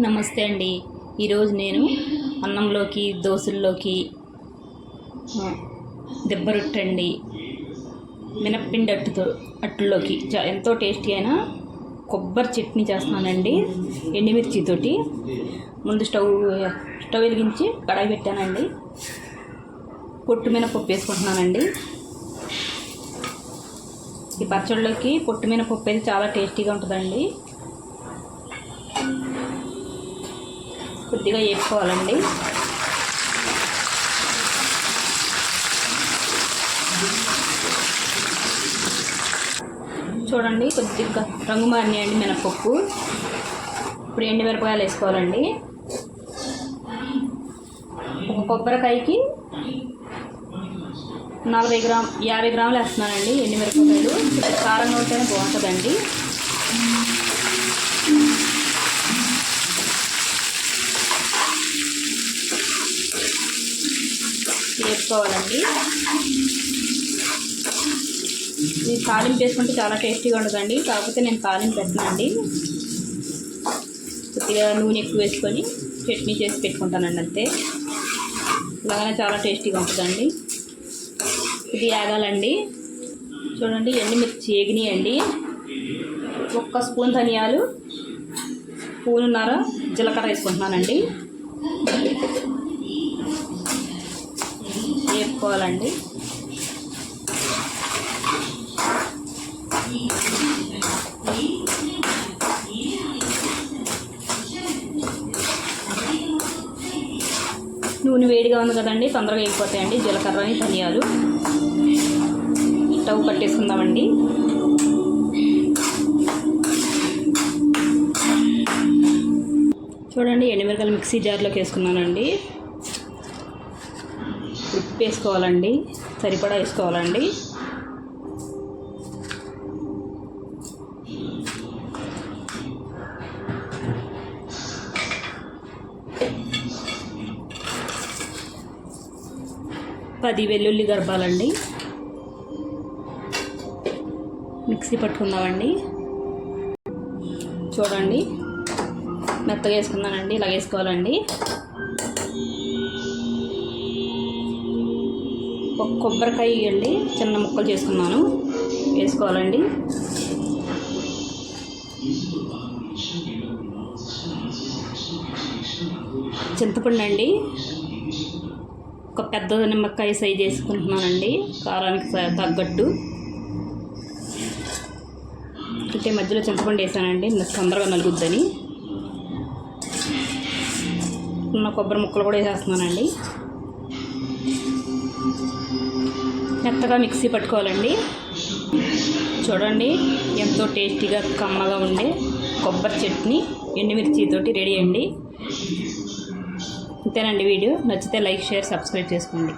నమస్తే అండి. ఈరోజు నేను అన్నంలోకి దోశల్లోకి దెబ్బరొట్టండి దెబ్బ మినప్పిండి అట్టుతో అట్టులోకి. చా- ఎంతో టేస్టీ అయినా కొబ్బరి చట్నీ చేస్తున్నానండి ఎండుమిర్చితోటి. ముందు స్టవ్ స్టవ్ వెలిగించి కడాయి పెట్టానండి. పొట్టు మినపప్పు వేసుకుంటున్నానండి. ఈ పచ్చళ్ళలోకి పొట్టు మినపప్పు అయితే చాలా టేస్టీగా ఉంటుందండి. కొద్దిగా వేసుకోవాలండి చూడండి కొద్దిగా రంగు మారినాయండి మినపప్పు. ఇప్పుడు ఎండు మిరపకాయలు వేసుకోవాలండి. ఒక కొబ్బరికాయకి నలభై గ్రామ్ యాభై గ్రాములు వేస్తున్నానండి ఎండు మిరపకాయలు. కారంగా ఉంటేనే బాగుంటుందండి. కలుపుకోవాలండి. ఇది తాలింపు వేసుకుంటే చాలా టేస్టీగా ఉండదండి. కాకపోతే నేను తాలింపు పెట్టనండి. కొద్దిగా నూనె ఎక్కువ వేసుకొని చట్నీ చేసి పెట్టుకుంటానండి అంతే. ఇలాగనే చాలా టేస్టీగా ఉంటుందండి. ఇది యాగాలండి. చూడండి ఎండుమిర్చి అండి ఒక్క స్పూన్ ధనియాలు స్పూనున్నర జీలకర్ర వేసుకుంటున్నానండి. వేసుకోవాలండి నూనె వేడిగా ఉంది కదండి తొందరగా అయిపోతాయండి. జీలకర్రని ధనియాలు. స్టవ్ కట్టేసుకుందామండి చూడండి ఎండుమిరకాయలు మిక్సీ జార్లోకి వేసుకున్నానండి. ఉప్పు వేసుకోవాలండి. సరిపడా వేసుకోవాలండి. పది వెల్లుల్లి గర్భాలండి మిక్సీ పట్టుకుందామండి. చూడండి. మెత్తగా వేసుకున్నానండి ఇలా వేసుకోవాలండి. కొబ్బరికాయ అండి. చిన్న ముక్కలు చేసుకున్నాను. వేసుకోవాలండి. చింతపండు అండి. ఒక పెద్ద నిమ్మకాయ సైజ్ వేసుకుంటున్నానండి. కారానికి తగ్గట్టు. అంటే మధ్యలో చింతపండు వేసానండి. తొందరగా నలుగుద్దని. ఉన్న కొబ్బరి ముక్కలు కూడా వేసేస్తున్నానండి. మెత్తగా మిక్సీ పట్టుకోవాలండి. చూడండి ఎంతో టేస్టీగా కమ్మగా ఉండే కొబ్బరి చట్నీ ఎండుమిర్చితోటి రెడీ అండి. ఇంతేనండి వీడియో. నచ్చితే లైక్ షేర్ సబ్స్క్రైబ్ చేసుకోండి.